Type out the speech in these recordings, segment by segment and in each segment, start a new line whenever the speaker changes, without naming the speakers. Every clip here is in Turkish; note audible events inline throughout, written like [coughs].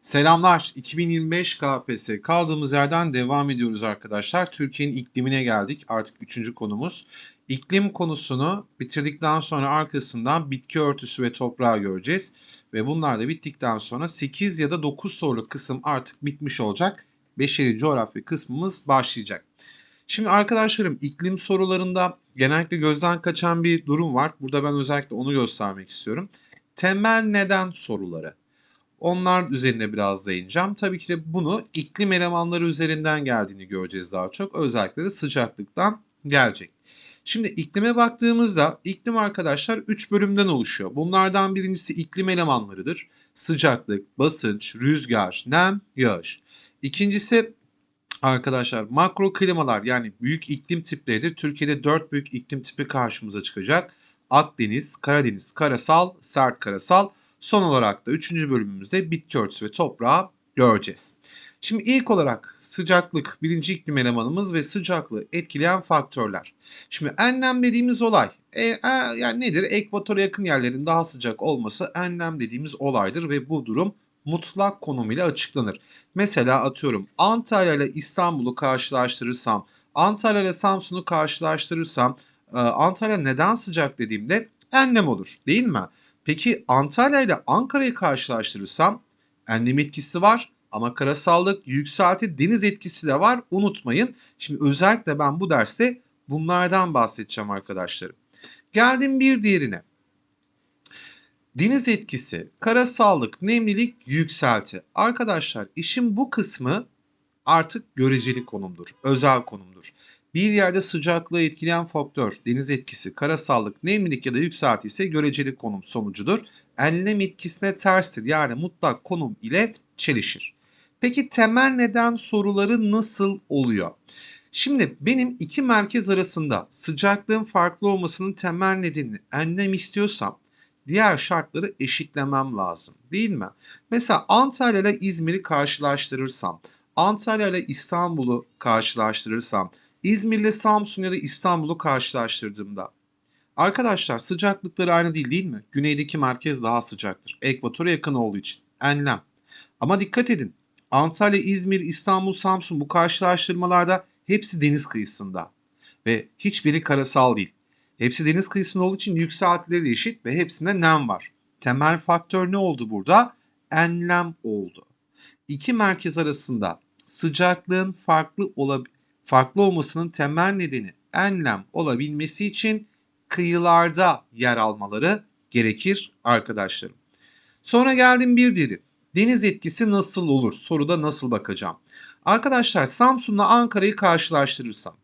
Selamlar. 2025 KPSS kaldığımız yerden devam ediyoruz arkadaşlar. Türkiye'nin iklimine geldik. Artık üçüncü konumuz. İklim konusunu bitirdikten sonra arkasından bitki örtüsü ve toprağı göreceğiz. Ve bunlar da bittikten sonra 8 ya da 9 soruluk kısım artık bitmiş olacak. Beşeri coğrafya kısmımız başlayacak. Şimdi arkadaşlarım iklim sorularında genellikle gözden kaçan bir durum var. Burada ben özellikle onu göstermek istiyorum. Temel neden soruları. Onlar üzerine biraz değineceğim. Tabii ki de bunu iklim elemanları üzerinden geldiğini göreceğiz daha çok. Özellikle de sıcaklıktan gelecek. Şimdi iklime baktığımızda iklim arkadaşlar 3 bölümden oluşuyor. Bunlardan birincisi iklim elemanlarıdır. Sıcaklık, basınç, rüzgar, nem, yağış. İkincisi arkadaşlar makro klimalar yani büyük iklim tipleridir. Türkiye'de 4 büyük iklim tipi karşımıza çıkacak. Akdeniz, Karadeniz, karasal, sert karasal. Son olarak da 3. bölümümüzde bitki örtüsü ve toprağı göreceğiz. Şimdi ilk olarak sıcaklık birinci iklim elemanımız ve sıcaklığı etkileyen faktörler. Şimdi enlem dediğimiz olay e, e, yani nedir? Ekvatora yakın yerlerin daha sıcak olması enlem dediğimiz olaydır ve bu durum mutlak konum ile açıklanır. Mesela atıyorum Antalya ile İstanbul'u karşılaştırırsam, Antalya ile Samsun'u karşılaştırırsam e, Antalya neden sıcak dediğimde enlem olur değil mi? Peki Antalya ile Ankara'yı karşılaştırırsam enlem etkisi var ama karasallık, yükselti, deniz etkisi de var. Unutmayın. Şimdi özellikle ben bu derste bunlardan bahsedeceğim arkadaşlarım. Geldim bir diğerine. Deniz etkisi, karasallık, nemlilik, yükselti. Arkadaşlar işin bu kısmı artık göreceli konumdur, özel konumdur. Bir yerde sıcaklığı etkileyen faktör, deniz etkisi, karasallık, nemlilik ya da yükselti ise göreceli konum sonucudur. Enlem etkisine terstir yani mutlak konum ile çelişir. Peki temel neden soruları nasıl oluyor? Şimdi benim iki merkez arasında sıcaklığın farklı olmasının temel nedenini enlem istiyorsam diğer şartları eşitlemem lazım değil mi? Mesela Antalya ile İzmir'i karşılaştırırsam, Antalya ile İstanbul'u karşılaştırırsam, İzmir ile Samsun ya da İstanbul'u karşılaştırdığımda arkadaşlar sıcaklıkları aynı değil değil mi? Güneydeki merkez daha sıcaktır. Ekvatora yakın olduğu için. Enlem. Ama dikkat edin. Antalya, İzmir, İstanbul, Samsun bu karşılaştırmalarda hepsi deniz kıyısında. Ve hiçbiri karasal değil. Hepsi deniz kıyısında olduğu için yükseltileri eşit ve hepsinde nem var. Temel faktör ne oldu burada? Enlem oldu. İki merkez arasında sıcaklığın farklı olabilir farklı olmasının temel nedeni enlem olabilmesi için kıyılarda yer almaları gerekir arkadaşlarım. Sonra geldim bir diğeri. Deniz etkisi nasıl olur? Soruda nasıl bakacağım? Arkadaşlar Samsun'la Ankara'yı karşılaştırırsam.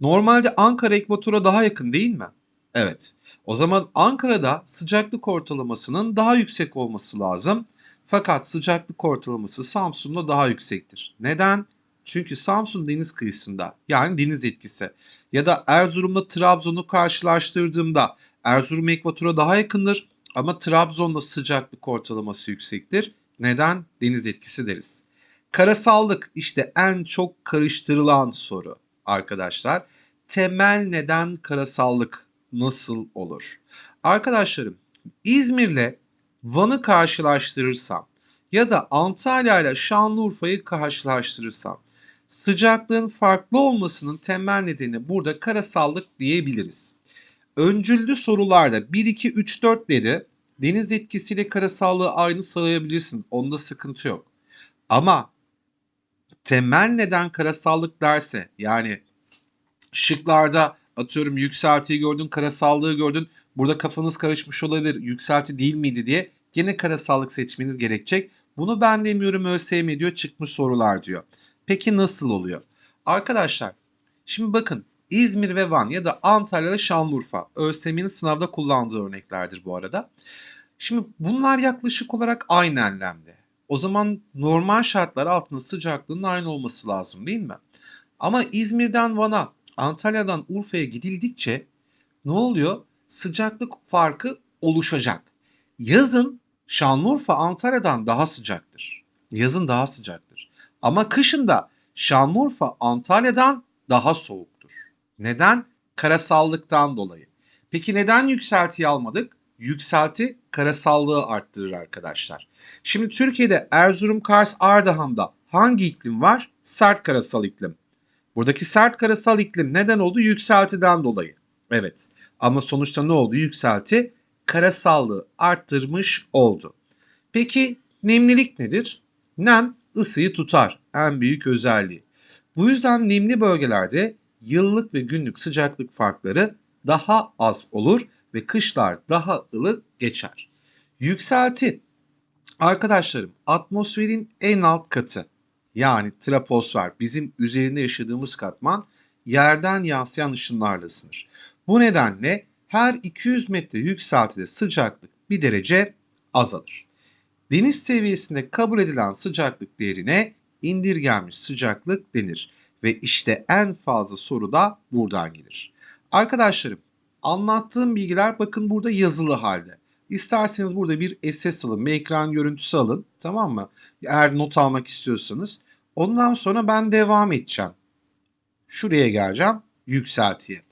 Normalde Ankara ekvatora daha yakın değil mi? Evet. O zaman Ankara'da sıcaklık ortalamasının daha yüksek olması lazım. Fakat sıcaklık ortalaması Samsun'da daha yüksektir. Neden? Çünkü Samsun deniz kıyısında yani deniz etkisi ya da Erzurum'la Trabzon'u karşılaştırdığımda Erzurum ekvatora daha yakındır ama Trabzon'da sıcaklık ortalaması yüksektir. Neden? Deniz etkisi deriz. Karasallık işte en çok karıştırılan soru arkadaşlar. Temel neden karasallık nasıl olur? Arkadaşlarım İzmir'le Van'ı karşılaştırırsam ya da Antalya ile Şanlıurfa'yı karşılaştırırsam sıcaklığın farklı olmasının temel nedeni burada karasallık diyebiliriz. Öncüllü sorularda 1, 2, 3, 4'leri deniz etkisiyle karasallığı aynı sayabilirsiniz. Onda sıkıntı yok. Ama temel neden karasallık derse yani şıklarda atıyorum yükseltiyi gördün, karasallığı gördün. Burada kafanız karışmış olabilir. Yükselti değil miydi diye gene karasallık seçmeniz gerekecek. Bunu ben demiyorum ÖSYM diyor çıkmış sorular diyor. Peki nasıl oluyor? Arkadaşlar şimdi bakın İzmir ve Van ya da Antalya ile Şanlıurfa ÖSYM'nin sınavda kullandığı örneklerdir bu arada. Şimdi bunlar yaklaşık olarak aynı enlemde. O zaman normal şartlar altında sıcaklığın aynı olması lazım değil mi? Ama İzmir'den Van'a, Antalya'dan Urfa'ya gidildikçe ne oluyor? Sıcaklık farkı oluşacak. Yazın Şanlıurfa Antalya'dan daha sıcaktır. Yazın daha sıcaktır. Ama kışın da Şanlıurfa Antalya'dan daha soğuktur. Neden? Karasallıktan dolayı. Peki neden yükseltiyi almadık? Yükselti karasallığı arttırır arkadaşlar. Şimdi Türkiye'de Erzurum, Kars, Ardahan'da hangi iklim var? Sert karasal iklim. Buradaki sert karasal iklim neden oldu? Yükseltiden dolayı. Evet. Ama sonuçta ne oldu? Yükselti karasallığı arttırmış oldu. Peki nemlilik nedir? Nem ısıyı tutar. En büyük özelliği. Bu yüzden nemli bölgelerde yıllık ve günlük sıcaklık farkları daha az olur ve kışlar daha ılık geçer. Yükselti arkadaşlarım atmosferin en alt katı yani troposfer bizim üzerinde yaşadığımız katman yerden yansıyan ışınlarla ısınır. Bu nedenle her 200 metre yükseltide sıcaklık bir derece azalır. Deniz seviyesinde kabul edilen sıcaklık değerine indirgenmiş sıcaklık denir ve işte en fazla soru da buradan gelir. Arkadaşlarım anlattığım bilgiler bakın burada yazılı halde. İsterseniz burada bir SS alın, bir ekran görüntüsü alın tamam mı? Eğer not almak istiyorsanız. Ondan sonra ben devam edeceğim. Şuraya geleceğim yükseltiye.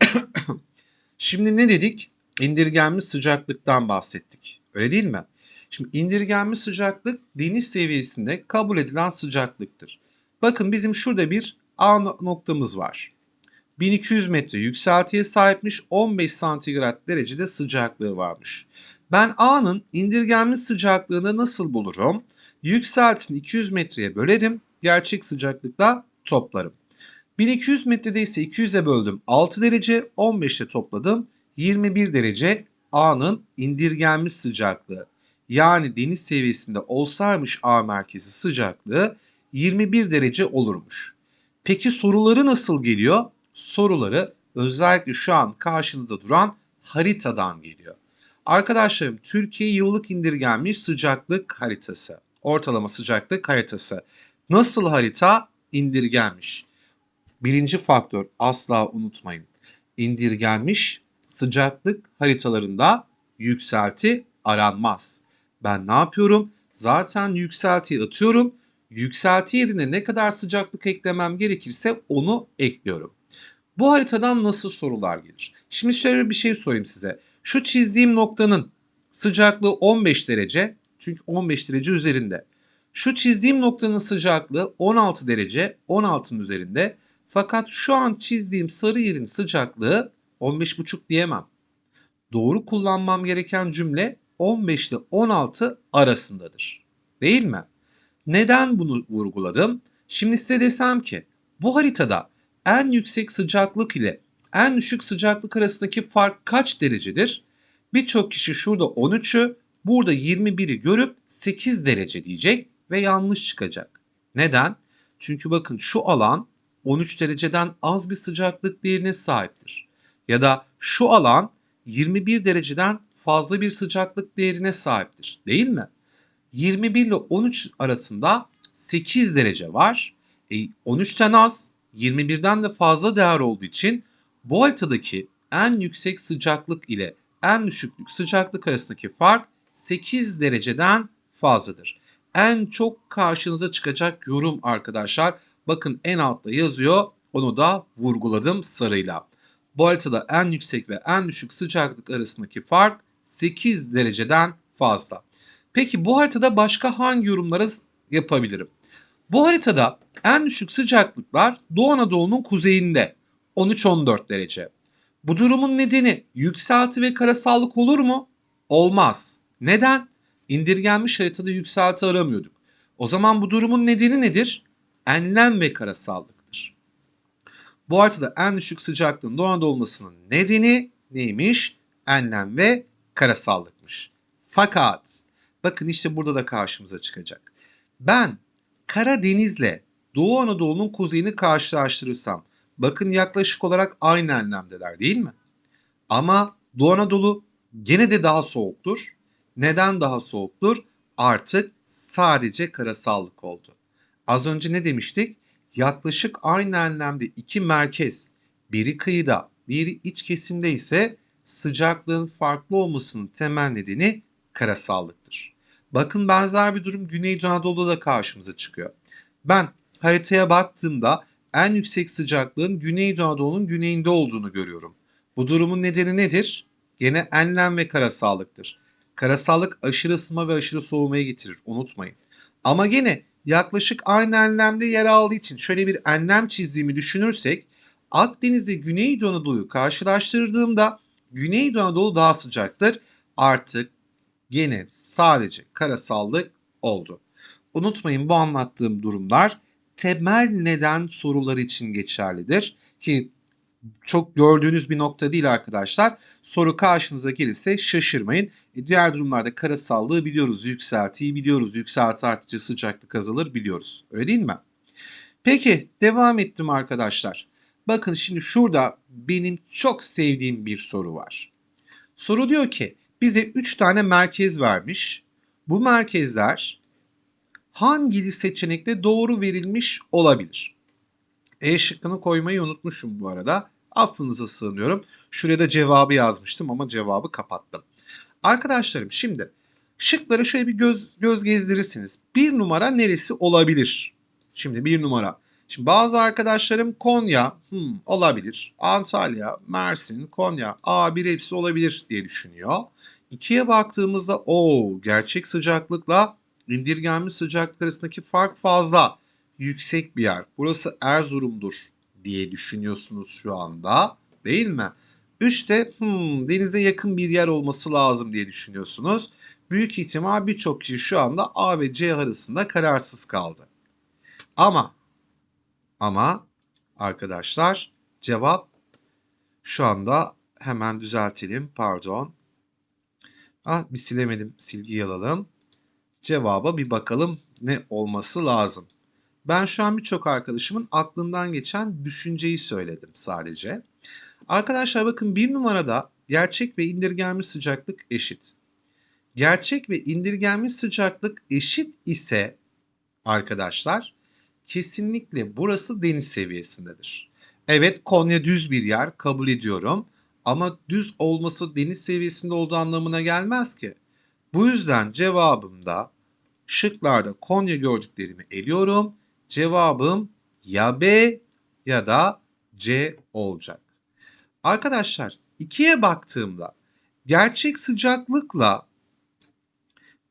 [coughs] Şimdi ne dedik? İndirgenmiş sıcaklıktan bahsettik. Öyle değil mi? Şimdi indirgenmiş sıcaklık deniz seviyesinde kabul edilen sıcaklıktır. Bakın bizim şurada bir A noktamız var. 1200 metre yükseltiye sahipmiş 15 santigrat derecede sıcaklığı varmış. Ben A'nın indirgenmiş sıcaklığını nasıl bulurum? Yükseltisini 200 metreye bölerim. Gerçek sıcaklıkla toplarım. 1200 metrede ise 200'e böldüm 6 derece 15'te topladım 21 derece A'nın indirgenmiş sıcaklığı. Yani deniz seviyesinde olsaymış A merkezi sıcaklığı 21 derece olurmuş. Peki soruları nasıl geliyor? Soruları özellikle şu an karşınızda duran haritadan geliyor. Arkadaşlarım Türkiye yıllık indirgenmiş sıcaklık haritası. Ortalama sıcaklık haritası. Nasıl harita? İndirgenmiş. Birinci faktör asla unutmayın. İndirgenmiş sıcaklık haritalarında yükselti aranmaz. Ben ne yapıyorum? Zaten yükseltiyi atıyorum. Yükselti yerine ne kadar sıcaklık eklemem gerekirse onu ekliyorum. Bu haritadan nasıl sorular gelir? Şimdi şöyle bir şey sorayım size. Şu çizdiğim noktanın sıcaklığı 15 derece. Çünkü 15 derece üzerinde. Şu çizdiğim noktanın sıcaklığı 16 derece, 16'ın üzerinde. Fakat şu an çizdiğim sarı yerin sıcaklığı 15,5 diyemem. Doğru kullanmam gereken cümle 15 ile 16 arasındadır. Değil mi? Neden bunu vurguladım? Şimdi size desem ki bu haritada en yüksek sıcaklık ile en düşük sıcaklık arasındaki fark kaç derecedir? Birçok kişi şurada 13'ü, burada 21'i görüp 8 derece diyecek ve yanlış çıkacak. Neden? Çünkü bakın şu alan 13 dereceden az bir sıcaklık değerine sahiptir. Ya da şu alan 21 dereceden fazla bir sıcaklık değerine sahiptir. Değil mi? 21 ile 13 arasında 8 derece var. E, 13'ten az, 21'den de fazla değer olduğu için bu haritadaki en yüksek sıcaklık ile en düşüklük sıcaklık arasındaki fark 8 dereceden fazladır. En çok karşınıza çıkacak yorum arkadaşlar. Bakın en altta yazıyor. Onu da vurguladım sarıyla. Bu haritada en yüksek ve en düşük sıcaklık arasındaki fark 8 dereceden fazla. Peki bu haritada başka hangi yorumları yapabilirim? Bu haritada en düşük sıcaklıklar Doğu Anadolu'nun kuzeyinde 13-14 derece. Bu durumun nedeni yükselti ve karasallık olur mu? Olmaz. Neden? İndirgenmiş haritada yükselti aramıyorduk. O zaman bu durumun nedeni nedir? Enlem ve karasallıktır. Bu haritada en düşük sıcaklığın Doğu Anadolu olmasının nedeni neymiş? Enlem ve karasallıkmış. Fakat bakın işte burada da karşımıza çıkacak. Ben Karadeniz'le Doğu Anadolu'nun kuzeyini karşılaştırırsam bakın yaklaşık olarak aynı enlemdeler değil mi? Ama Doğu Anadolu gene de daha soğuktur. Neden daha soğuktur? Artık sadece karasallık oldu. Az önce ne demiştik? Yaklaşık aynı enlemde iki merkez, biri kıyıda, diğeri iç kesimde ise sıcaklığın farklı olmasının temel nedeni karasallıktır. Bakın benzer bir durum Güneydoğu Anadolu'da da karşımıza çıkıyor. Ben haritaya baktığımda en yüksek sıcaklığın Güneydoğu Anadolu'nun güneyinde olduğunu görüyorum. Bu durumun nedeni nedir? Gene enlem ve karasallıktır. Karasallık aşırı ısınma ve aşırı soğumaya getirir. Unutmayın. Ama gene yaklaşık aynı enlemde yer aldığı için şöyle bir enlem çizdiğimi düşünürsek Akdeniz'de Güneydoğu Anadolu'yu karşılaştırdığımda Güneydoğu Anadolu daha sıcaktır. Artık gene sadece karasallık oldu. Unutmayın bu anlattığım durumlar temel neden soruları için geçerlidir ki çok gördüğünüz bir nokta değil arkadaşlar. Soru karşınıza gelirse şaşırmayın. E, diğer durumlarda karasallığı biliyoruz, yükseltiyi biliyoruz, yükselti arttıkça sıcaklık azalır biliyoruz. Öyle değil mi? Peki devam ettim arkadaşlar. Bakın şimdi şurada benim çok sevdiğim bir soru var. Soru diyor ki bize 3 tane merkez vermiş. Bu merkezler hangi seçenekte doğru verilmiş olabilir? E şıkkını koymayı unutmuşum bu arada. Affınıza sığınıyorum. Şuraya da cevabı yazmıştım ama cevabı kapattım. Arkadaşlarım şimdi şıklara şöyle bir göz, göz gezdirirsiniz. Bir numara neresi olabilir? Şimdi bir numara. Şimdi bazı arkadaşlarım Konya hmm, olabilir. Antalya, Mersin, Konya A1 hepsi olabilir diye düşünüyor. İkiye baktığımızda o gerçek sıcaklıkla indirgenmiş sıcaklık arasındaki fark fazla. Yüksek bir yer. Burası Erzurum'dur diye düşünüyorsunuz şu anda. Değil mi? Üçte hmm, denize yakın bir yer olması lazım diye düşünüyorsunuz. Büyük ihtimal birçok kişi şu anda A ve C arasında kararsız kaldı. Ama ama arkadaşlar cevap şu anda hemen düzeltelim. Pardon. Ah bir silemedim. Silgiyi alalım. Cevaba bir bakalım ne olması lazım. Ben şu an birçok arkadaşımın aklından geçen düşünceyi söyledim sadece. Arkadaşlar bakın bir numarada gerçek ve indirgenmiş sıcaklık eşit. Gerçek ve indirgenmiş sıcaklık eşit ise arkadaşlar kesinlikle burası deniz seviyesindedir. Evet Konya düz bir yer kabul ediyorum ama düz olması deniz seviyesinde olduğu anlamına gelmez ki. Bu yüzden cevabımda şıklarda Konya gördüklerimi eliyorum. Cevabım ya B ya da C olacak. Arkadaşlar ikiye baktığımda gerçek sıcaklıkla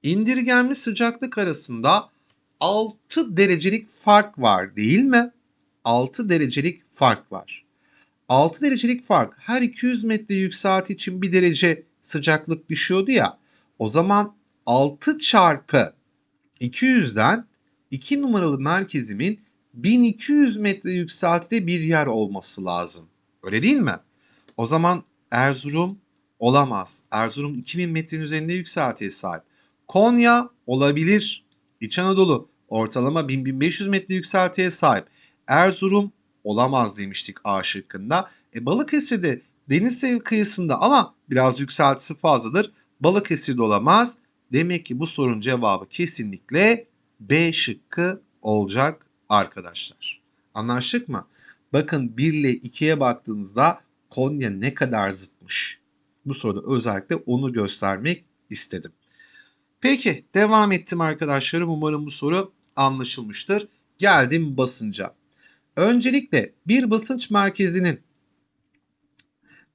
indirgenmiş sıcaklık arasında 6 derecelik fark var değil mi? 6 derecelik fark var. 6 derecelik fark her 200 metre yükselti için 1 derece sıcaklık düşüyordu ya. O zaman 6 çarpı 200'den 2 numaralı merkezimin 1200 metre yükseltide bir yer olması lazım. Öyle değil mi? O zaman Erzurum olamaz. Erzurum 2000 metrenin üzerinde yükseltiye sahip. Konya olabilir. İç Anadolu ortalama 1000-1500 metre yükseltiye sahip. Erzurum olamaz demiştik A şıkkında. E, Balıkesir'de deniz kıyısında ama biraz yükseltisi fazladır. Balıkesir'de olamaz. Demek ki bu sorunun cevabı kesinlikle B şıkkı olacak arkadaşlar. Anlaştık mı? Bakın 1 ile 2'ye baktığınızda Konya ne kadar zıtmış. Bu soruda özellikle onu göstermek istedim. Peki devam ettim arkadaşlarım. Umarım bu soru anlaşılmıştır. Geldim basınca. Öncelikle bir basınç merkezinin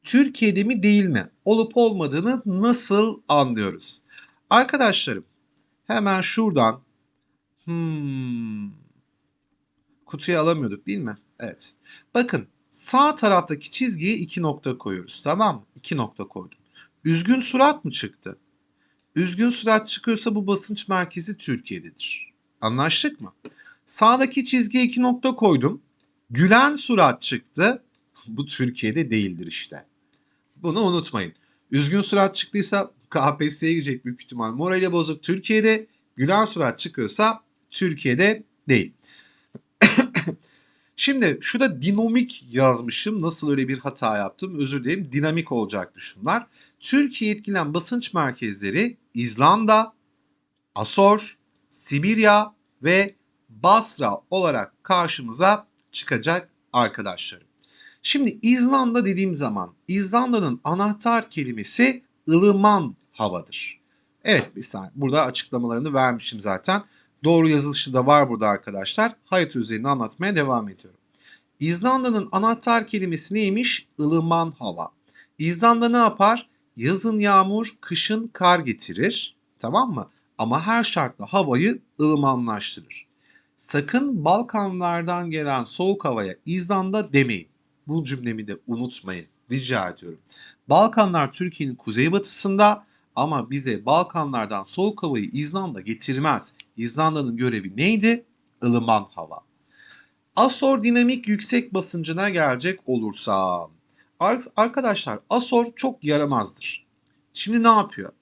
Türkiye'de mi değil mi olup olmadığını nasıl anlıyoruz? Arkadaşlarım hemen şuradan hmm, kutuya alamıyorduk değil mi? Evet. Bakın sağ taraftaki çizgiye iki nokta koyuyoruz. Tamam mı? İki nokta koydum. Üzgün surat mı çıktı? Üzgün surat çıkıyorsa bu basınç merkezi Türkiye'dedir. Anlaştık mı? Sağdaki çizgiye iki nokta koydum. Gülen surat çıktı. [laughs] Bu Türkiye'de değildir işte. Bunu unutmayın. Üzgün surat çıktıysa KPSS'ye girecek büyük ihtimal. Morali bozuk Türkiye'de. Gülen surat çıkıyorsa Türkiye'de değil. [coughs] Şimdi şurada dinamik yazmışım. Nasıl öyle bir hata yaptım? Özür dilerim. Dinamik olacaktı şunlar. Türkiye etkilen basınç merkezleri İzlanda, Asor, Sibirya ve Basra olarak karşımıza çıkacak arkadaşlarım. Şimdi İzlanda dediğim zaman İzlanda'nın anahtar kelimesi ılıman havadır. Evet bir saniye burada açıklamalarını vermişim zaten. Doğru yazılışı da var burada arkadaşlar. Hayat üzerine anlatmaya devam ediyorum. İzlanda'nın anahtar kelimesi neymiş? Ilıman hava. İzlanda ne yapar? Yazın yağmur, kışın kar getirir. Tamam mı? Ama her şartla havayı ılımanlaştırır. Sakın Balkanlardan gelen soğuk havaya İzlanda demeyin. Bu cümlemi de unutmayın. Rica ediyorum. Balkanlar Türkiye'nin kuzeybatısında ama bize Balkanlardan soğuk havayı İzlanda getirmez. İzlanda'nın görevi neydi? Ilıman hava. Asor dinamik yüksek basıncına gelecek olursam. Ar- Arkadaşlar Asor çok yaramazdır. Şimdi ne yapıyor?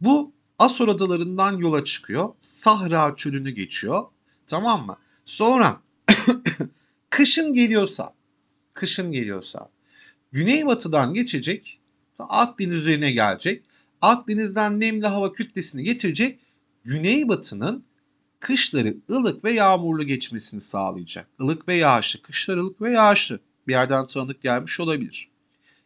Bu Asor adalarından yola çıkıyor. Sahra çölünü geçiyor. Tamam mı? Sonra [coughs] kışın geliyorsa, kışın geliyorsa güneybatıdan geçecek, Akdeniz üzerine gelecek. Akdeniz'den nemli hava kütlesini getirecek. Güneybatının kışları ılık ve yağmurlu geçmesini sağlayacak. Ilık ve yağışlı, kışlar ılık ve yağışlı. Bir yerden tanıdık gelmiş olabilir.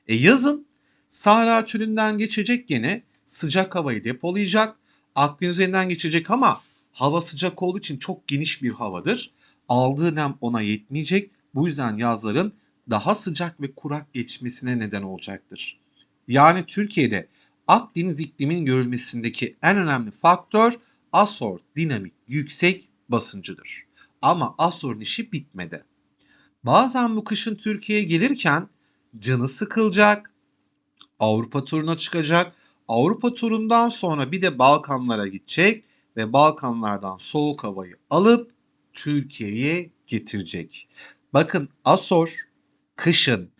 E yazın Sahra çölünden geçecek gene sıcak havayı depolayacak. Akdeniz üzerinden geçecek ama hava sıcak olduğu için çok geniş bir havadır. Aldığı nem ona yetmeyecek. Bu yüzden yazların daha sıcak ve kurak geçmesine neden olacaktır. Yani Türkiye'de Akdeniz iklimin görülmesindeki en önemli faktör Asor dinamik yüksek basıncıdır. Ama Asor'un işi bitmedi. Bazen bu kışın Türkiye'ye gelirken canı sıkılacak, Avrupa turuna çıkacak. Avrupa turundan sonra bir de Balkanlara gidecek ve Balkanlardan soğuk havayı alıp Türkiye'ye getirecek. Bakın Asor kışın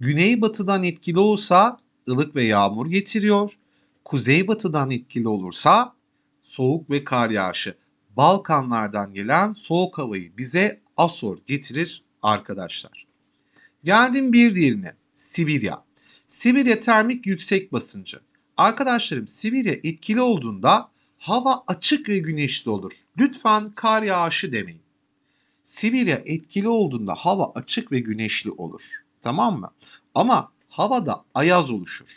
güneybatıdan etkili olursa ılık ve yağmur getiriyor. Kuzeybatıdan etkili olursa soğuk ve kar yağışı. Balkanlardan gelen soğuk havayı bize Asor getirir arkadaşlar. Geldim bir diğerine Sibirya. Sibirya termik yüksek basıncı. Arkadaşlarım Sibirya etkili olduğunda hava açık ve güneşli olur. Lütfen kar yağışı demeyin. Sibirya etkili olduğunda hava açık ve güneşli olur. Tamam mı? Ama havada ayaz oluşur.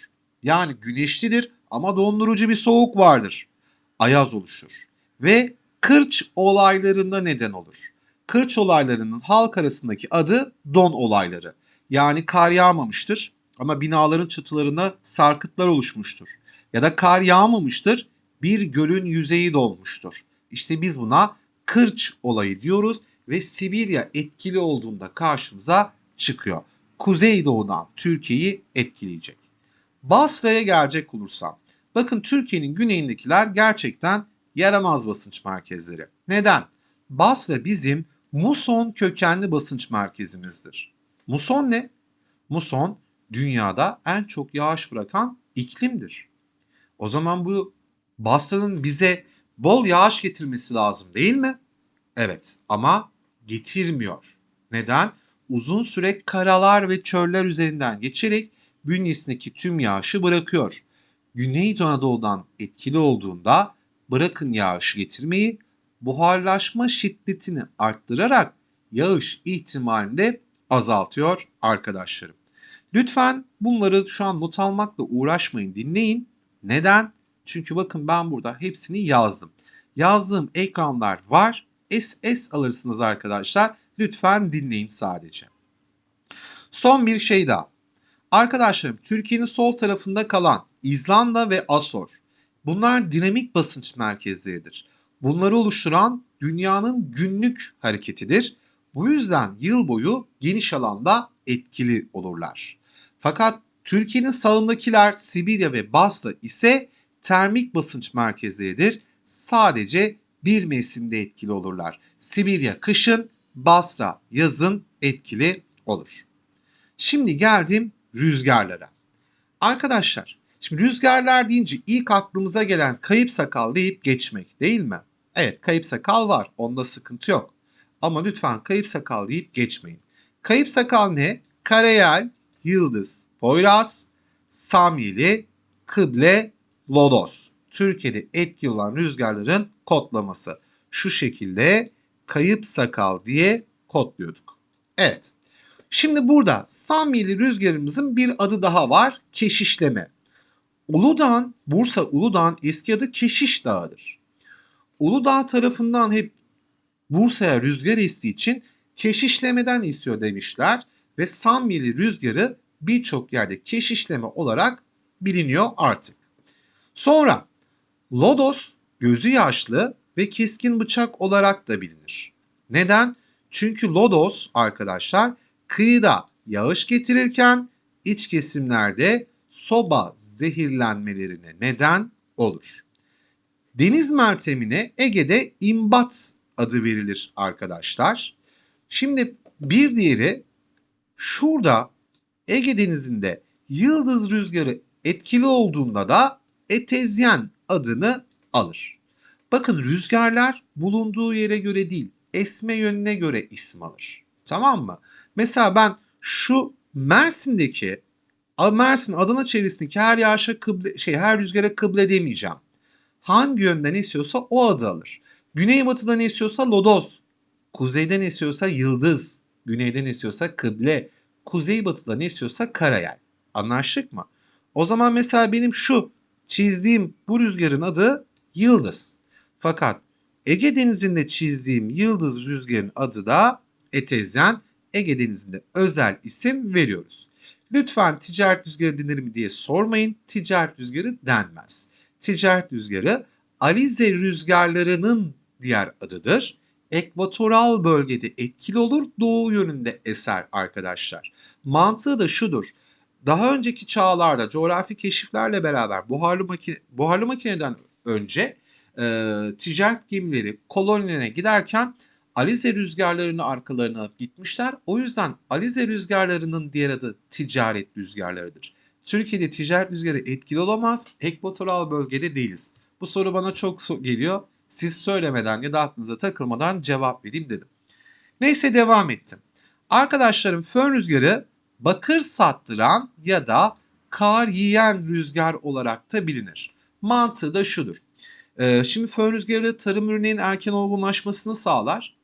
Yani güneşlidir ama dondurucu bir soğuk vardır. Ayaz oluşur. Ve kırç olaylarında neden olur. Kırç olaylarının halk arasındaki adı don olayları. Yani kar yağmamıştır ama binaların çatılarında sarkıtlar oluşmuştur. Ya da kar yağmamıştır, bir gölün yüzeyi dolmuştur. İşte biz buna kırç olayı diyoruz ve Sibirya etkili olduğunda karşımıza çıkıyor. Kuzeydoğudan Türkiye'yi etkileyecek. Basra'ya gelecek olursam. Bakın Türkiye'nin güneyindekiler gerçekten yaramaz basınç merkezleri. Neden? Basra bizim muson kökenli basınç merkezimizdir. Muson ne? Muson dünyada en çok yağış bırakan iklimdir. O zaman bu Basra'nın bize bol yağış getirmesi lazım değil mi? Evet ama getirmiyor. Neden? Uzun süre karalar ve çöller üzerinden geçerek bünyesindeki tüm yağışı bırakıyor. Güneydoğu Anadolu'dan etkili olduğunda bırakın yağışı getirmeyi, buharlaşma şiddetini arttırarak yağış ihtimalini de azaltıyor arkadaşlarım. Lütfen bunları şu an not almakla uğraşmayın dinleyin. Neden? Çünkü bakın ben burada hepsini yazdım. Yazdığım ekranlar var. SS alırsınız arkadaşlar. Lütfen dinleyin sadece. Son bir şey daha. Arkadaşlarım Türkiye'nin sol tarafında kalan İzlanda ve Asor. Bunlar dinamik basınç merkezleridir. Bunları oluşturan dünyanın günlük hareketidir. Bu yüzden yıl boyu geniş alanda etkili olurlar. Fakat Türkiye'nin sağındakiler Sibirya ve Basra ise termik basınç merkezleridir. Sadece bir mevsimde etkili olurlar. Sibirya kışın, Basra yazın etkili olur. Şimdi geldim rüzgarlara. Arkadaşlar, şimdi rüzgarlar deyince ilk aklımıza gelen kayıp sakal deyip geçmek değil mi? Evet, kayıp sakal var. Onda sıkıntı yok. Ama lütfen kayıp sakal deyip geçmeyin. Kayıp sakal ne? Karayel, Yıldız, Poyraz, Samyeli, Kıble, Lodos. Türkiye'de etkili olan rüzgarların kodlaması. Şu şekilde kayıp sakal diye kodluyorduk. Evet. Şimdi burada Samyeli rüzgarımızın bir adı daha var. Keşişleme. Uludağ, Bursa Uludağ'ın eski adı Keşiş Dağı'dır. Uludağ tarafından hep Bursa'ya rüzgar estiği için keşişlemeden istiyor demişler ve Samyeli rüzgarı birçok yerde keşişleme olarak biliniyor artık. Sonra lodos gözü yaşlı ve keskin bıçak olarak da bilinir. Neden? Çünkü lodos arkadaşlar kıyıda yağış getirirken iç kesimlerde soba zehirlenmelerine neden olur. Deniz meltemine Ege'de imbat adı verilir arkadaşlar. Şimdi bir diğeri şurada Ege Denizi'nde yıldız rüzgarı etkili olduğunda da etezyen adını alır. Bakın rüzgarlar bulunduğu yere göre değil, esme yönüne göre isim alır. Tamam mı? Mesela ben şu Mersin'deki Mersin Adana çevresindeki her yağışa kıble, şey her rüzgara kıble demeyeceğim. Hangi yönden esiyorsa o adı alır. Güneybatıdan esiyorsa lodos, kuzeyden esiyorsa yıldız, güneyden esiyorsa kıble, kuzeybatıdan esiyorsa karayel. Anlaştık mı? O zaman mesela benim şu çizdiğim bu rüzgarın adı yıldız. Fakat Ege Denizi'nde çizdiğim yıldız rüzgarın adı da etezyen. Ege Denizi'nde özel isim veriyoruz. Lütfen ticaret rüzgarı denir mi diye sormayın. Ticaret rüzgarı denmez. Ticaret rüzgarı Alize rüzgarlarının diğer adıdır. Ekvatoral bölgede etkili olur, doğu yönünde eser arkadaşlar. Mantığı da şudur. Daha önceki çağlarda coğrafi keşiflerle beraber buharlı, makine, buharlı makineden önce e, ticaret gemileri kolonilerine giderken Alize rüzgarlarını arkalarına alıp gitmişler. O yüzden Alize rüzgarlarının diğer adı ticaret rüzgarlarıdır. Türkiye'de ticaret rüzgarı etkili olamaz. Ekvatoral bölgede değiliz. Bu soru bana çok geliyor. Siz söylemeden ya da aklınıza takılmadan cevap vereyim dedim. Neyse devam ettim. Arkadaşlarım fön rüzgarı bakır sattıran ya da kar yiyen rüzgar olarak da bilinir. Mantığı da şudur. Ee, şimdi fön rüzgarı tarım ürünlerinin erken olgunlaşmasını sağlar.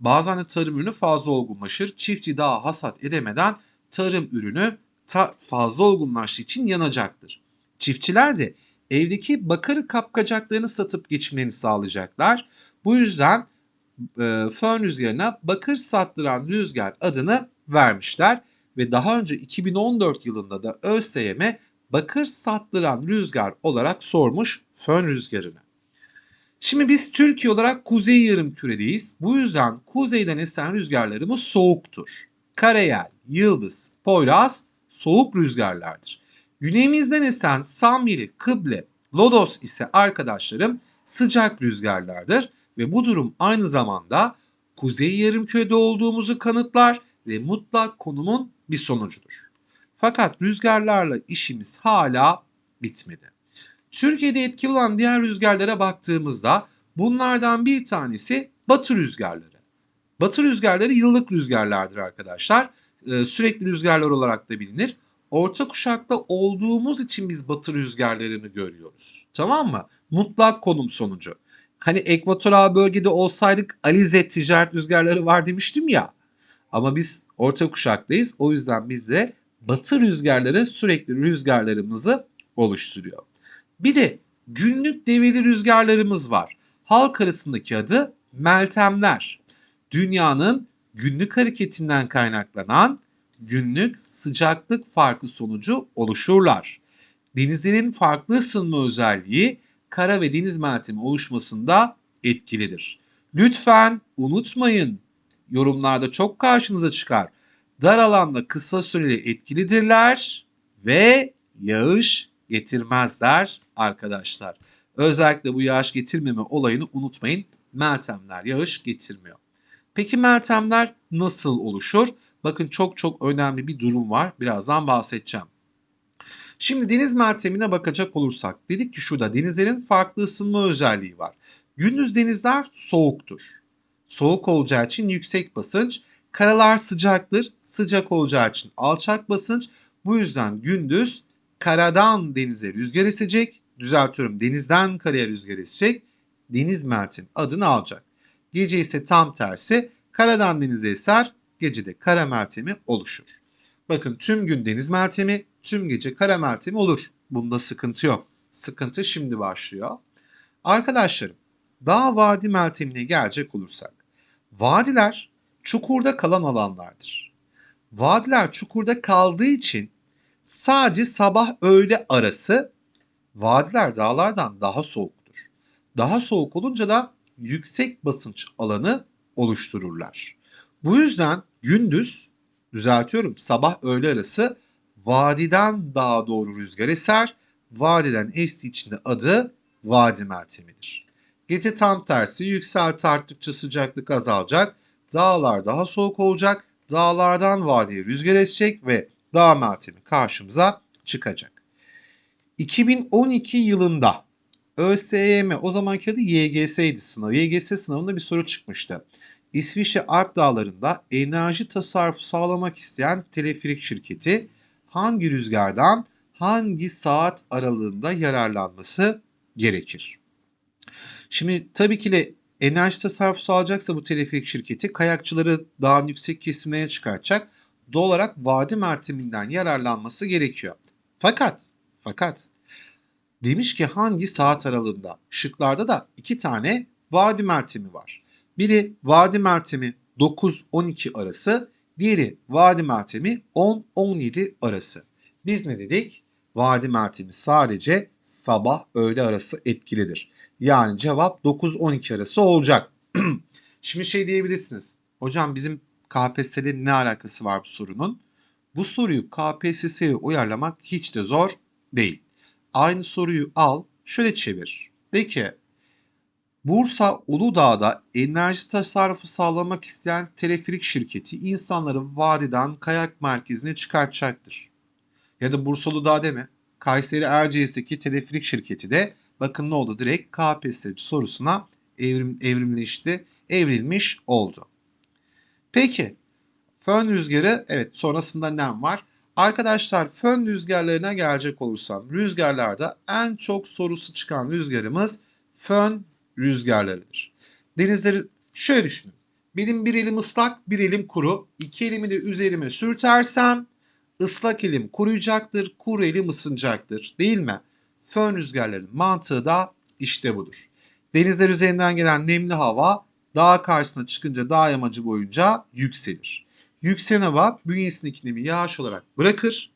Bazen de tarım ürünü fazla olgunlaşır. Çiftçi daha hasat edemeden tarım ürünü ta fazla olgunlaştığı için yanacaktır. Çiftçiler de evdeki bakır kapkacaklarını satıp geçimlerini sağlayacaklar. Bu yüzden e, fön rüzgarına bakır sattıran rüzgar adını vermişler ve daha önce 2014 yılında da ÖSYM bakır sattıran rüzgar olarak sormuş fön rüzgarını. Şimdi biz Türkiye olarak kuzey yarım küredeyiz. Bu yüzden kuzeyden esen rüzgarlarımız soğuktur. Karayel, Yıldız, Poyraz soğuk rüzgarlardır. Güneyimizden esen Samiri, Kıble, Lodos ise arkadaşlarım sıcak rüzgarlardır ve bu durum aynı zamanda kuzey yarımkürede olduğumuzu kanıtlar ve mutlak konumun bir sonucudur. Fakat rüzgarlarla işimiz hala bitmedi. Türkiye'de etkili olan diğer rüzgarlara baktığımızda bunlardan bir tanesi batı rüzgarları. Batı rüzgarları yıllık rüzgarlardır arkadaşlar. Ee, sürekli rüzgarlar olarak da bilinir. Orta kuşakta olduğumuz için biz batı rüzgarlarını görüyoruz. Tamam mı? Mutlak konum sonucu. Hani ekvatoral bölgede olsaydık Alize ticaret rüzgarları var demiştim ya. Ama biz orta kuşaktayız. O yüzden bizde batı rüzgarları sürekli rüzgarlarımızı oluşturuyor. Bir de günlük develi rüzgarlarımız var. Halk arasındaki adı meltemler. Dünyanın günlük hareketinden kaynaklanan günlük sıcaklık farkı sonucu oluşurlar. Denizlerin farklı ısınma özelliği kara ve deniz meltemi oluşmasında etkilidir. Lütfen unutmayın yorumlarda çok karşınıza çıkar. Dar alanda kısa süreli etkilidirler ve yağış getirmezler arkadaşlar. Özellikle bu yağış getirmeme olayını unutmayın. Meltemler yağış getirmiyor. Peki meltemler nasıl oluşur? Bakın çok çok önemli bir durum var. Birazdan bahsedeceğim. Şimdi deniz meltemine bakacak olursak dedik ki şurada denizlerin farklı ısınma özelliği var. Gündüz denizler soğuktur. Soğuk olacağı için yüksek basınç, karalar sıcaktır. Sıcak olacağı için alçak basınç. Bu yüzden gündüz karadan denize rüzgar esecek. Düzeltiyorum denizden karaya rüzgar esecek. Deniz meltin adını alacak. Gece ise tam tersi karadan denize eser. Gecede kara meltemi oluşur. Bakın tüm gün deniz meltemi, tüm gece kara meltemi olur. Bunda sıkıntı yok. Sıkıntı şimdi başlıyor. Arkadaşlarım, dağ vadi meltemine gelecek olursak. Vadiler çukurda kalan alanlardır. Vadiler çukurda kaldığı için sadece sabah öğle arası vadiler dağlardan daha soğuktur. Daha soğuk olunca da yüksek basınç alanı oluştururlar. Bu yüzden gündüz düzeltiyorum sabah öğle arası vadiden dağa doğru rüzgar eser. Vadiden estiği için de adı vadi meltemidir. Gece tam tersi yükselti arttıkça sıcaklık azalacak. Dağlar daha soğuk olacak. Dağlardan vadiye rüzgar esecek ve dağ meltemi karşımıza çıkacak. 2012 yılında ÖSYM o zamanki adı YGS'ydi sınav. YGS sınavında bir soru çıkmıştı. İsviçre Alp Dağları'nda enerji tasarrufu sağlamak isteyen teleferik şirketi hangi rüzgardan hangi saat aralığında yararlanması gerekir? Şimdi tabii ki de enerji tasarrufu sağlayacaksa bu teleferik şirketi kayakçıları dağın yüksek kesimlerine çıkartacak. Doğal olarak vadi melteminden yararlanması gerekiyor. Fakat fakat demiş ki hangi saat aralığında? Şıklarda da iki tane vadi meltemi var. Biri vadi meltemi 9-12 arası, diğeri vadi meltemi 10-17 arası. Biz ne dedik? Vadi meltemi sadece sabah öğle arası etkilidir. Yani cevap 9-12 arası olacak. [clears throat] Şimdi şey diyebilirsiniz. Hocam bizim KPSS'le ne alakası var bu sorunun? Bu soruyu KPSS'ye uyarlamak hiç de zor değil. Aynı soruyu al, şöyle çevir. De ki Bursa Uludağ'da enerji tasarrufu sağlamak isteyen teleferik şirketi insanları vadiden kayak merkezine çıkartacaktır. Ya da Bursa Uludağ deme. Kayseri Erciyes'teki teleferik şirketi de bakın ne oldu direkt KPSS sorusuna evrim, evrimleşti, evrilmiş oldu. Peki fön rüzgarı evet sonrasında nem var? Arkadaşlar fön rüzgarlarına gelecek olursam rüzgarlarda en çok sorusu çıkan rüzgarımız fön rüzgarlarıdır. Denizleri şöyle düşünün. Benim bir elim ıslak, bir elim kuru. İki elimi de üzerime sürtersem ıslak elim kuruyacaktır, kuru elim ısınacaktır. Değil mi? Fön rüzgarlarının mantığı da işte budur. Denizler üzerinden gelen nemli hava dağ karşısına çıkınca dağ yamacı boyunca yükselir. Yükselen hava bünyesindeki nemi yağış olarak bırakır.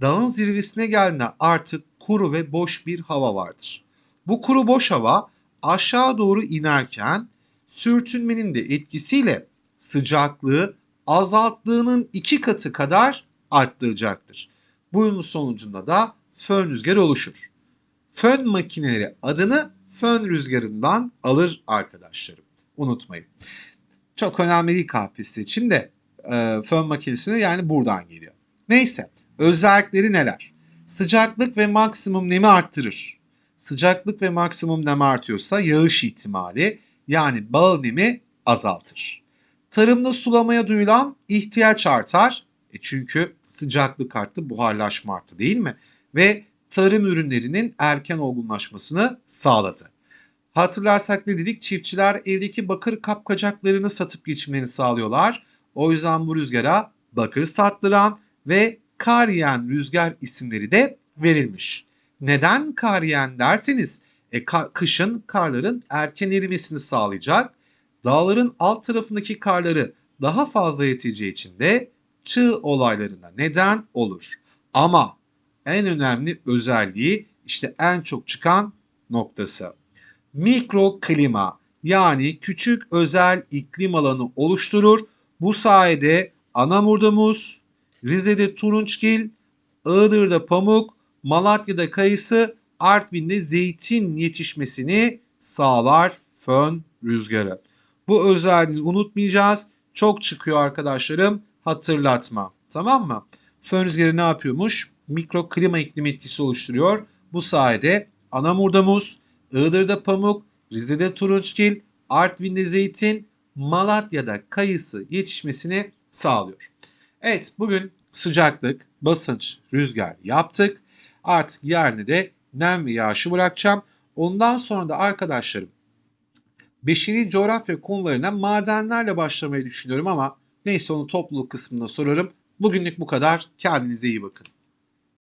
Dağın zirvesine geldiğinde artık kuru ve boş bir hava vardır. Bu kuru boş hava aşağı doğru inerken sürtünmenin de etkisiyle sıcaklığı azalttığının iki katı kadar arttıracaktır. Bunun sonucunda da fön rüzgarı oluşur. Fön makineleri adını fön rüzgarından alır arkadaşlarım. Unutmayın. Çok önemli değil KPSS için de e, fön makinesine yani buradan geliyor. Neyse özellikleri neler? Sıcaklık ve maksimum nemi arttırır. Sıcaklık ve maksimum nem artıyorsa yağış ihtimali yani bağıl nemi azaltır. Tarımda sulamaya duyulan ihtiyaç artar. E çünkü sıcaklık arttı, buharlaşma arttı değil mi? Ve tarım ürünlerinin erken olgunlaşmasını sağladı. Hatırlarsak ne dedik? Çiftçiler evdeki bakır kapkacaklarını satıp geçimlerini sağlıyorlar. O yüzden bu rüzgara bakır sattıran ve kar yiyen rüzgar isimleri de verilmiş. Neden kar yiyen derseniz e, ka- kışın karların erken erimesini sağlayacak. Dağların alt tarafındaki karları daha fazla yeteceği için de çığ olaylarına neden olur. Ama en önemli özelliği işte en çok çıkan noktası. Mikro klima yani küçük özel iklim alanı oluşturur. Bu sayede Anamur'da muz, Rize'de turunçgil, Iğdır'da pamuk, Malatya'da kayısı, Artvin'de zeytin yetişmesini sağlar fön rüzgarı. Bu özelliğini unutmayacağız. Çok çıkıyor arkadaşlarım. Hatırlatma. Tamam mı? Fön rüzgarı ne yapıyormuş? Mikro klima iklim etkisi oluşturuyor. Bu sayede Anamur'da muz, Iğdır'da pamuk, Rize'de turunçgil, Artvin'de zeytin, Malatya'da kayısı yetişmesini sağlıyor. Evet bugün sıcaklık, basınç, rüzgar yaptık. Artık yerini de nem ve yağışı bırakacağım. Ondan sonra da arkadaşlarım beşeri coğrafya konularına madenlerle başlamayı düşünüyorum ama neyse onu topluluk kısmında sorarım. Bugünlük bu kadar. Kendinize iyi bakın.